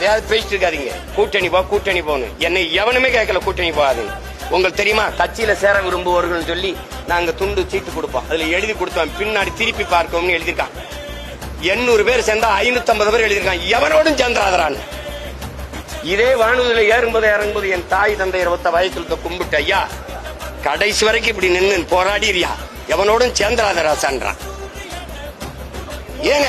எதையாவது பேசிட்டு இருக்காதீங்க. கூட்டணி போ கூட்டணி போன்னு. என்னை எவனுமே கேட்கல கூட்டணி போகாது உங்களுக்கு தெரியுமா? கட்சியில சேர விரும்புவர்கள் சொல்லி நாங்க துண்டு சீட்டு கொடுப்போம். அதுல எழுதி கொடுத்தோம் பின்னாடி திருப்பி பார்க்கணும்னு எழுதியிருக்கான். எண்ணூறு பேர் சேர்ந்தா ஐநூத்தி ஐம்பது பேர் எழுதியிருக்கான். எவனோடும் சேர்ந்தாதரான்னு இதே வானூதில ஏறும்போது இறங்கும்போது என் தாய் தந்தை இருபத்த வயசுல கும்பிட்டு ஐயா கடைசி வரைக்கும் இப்படி நின்னு போராடிறியா எவனோடும் சேர்ந்தராதரா ராசான்றான் ஏங்க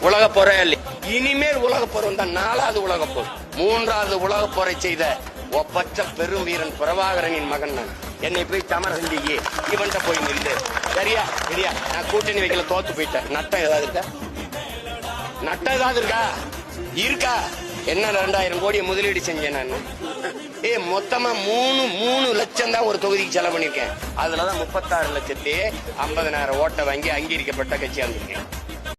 உலக போரா இனிமேல் உலக போர் வந்தா நாலாவது உலக போர். மூன்றாவது உலக போரை செய்த ஒப்பற்ற பெரும் வீரன் பிரபாகரனின் மகன் நான். என்னை போய் சமரசந்தியே இவன்ட்ட போய் நின்று சரியா? சரியா? நான் கூட்டணி வைக்கல தோத்து போயிட்டேன். நட்டம் ஏதாவது இருக்கா? நட்டம் ஏதாவது இருக்கா? இருக்கா? என்ன ரெண்டாயிரம் கோடி முதலீடு செஞ்சேன் நான். ஏ மொத்தமா மூணு மூணு லட்சம் தான் ஒரு தொகுதிக்கு செலவு பண்ணிருக்கேன் அதுலதான் முப்பத்தாறு லட்சத்தி ஐம்பதனாயிரம் ஓட்டை வாங்கி அங்கீகரிக்கப்பட்ட கட்சியா இருந்திருக்கேன்.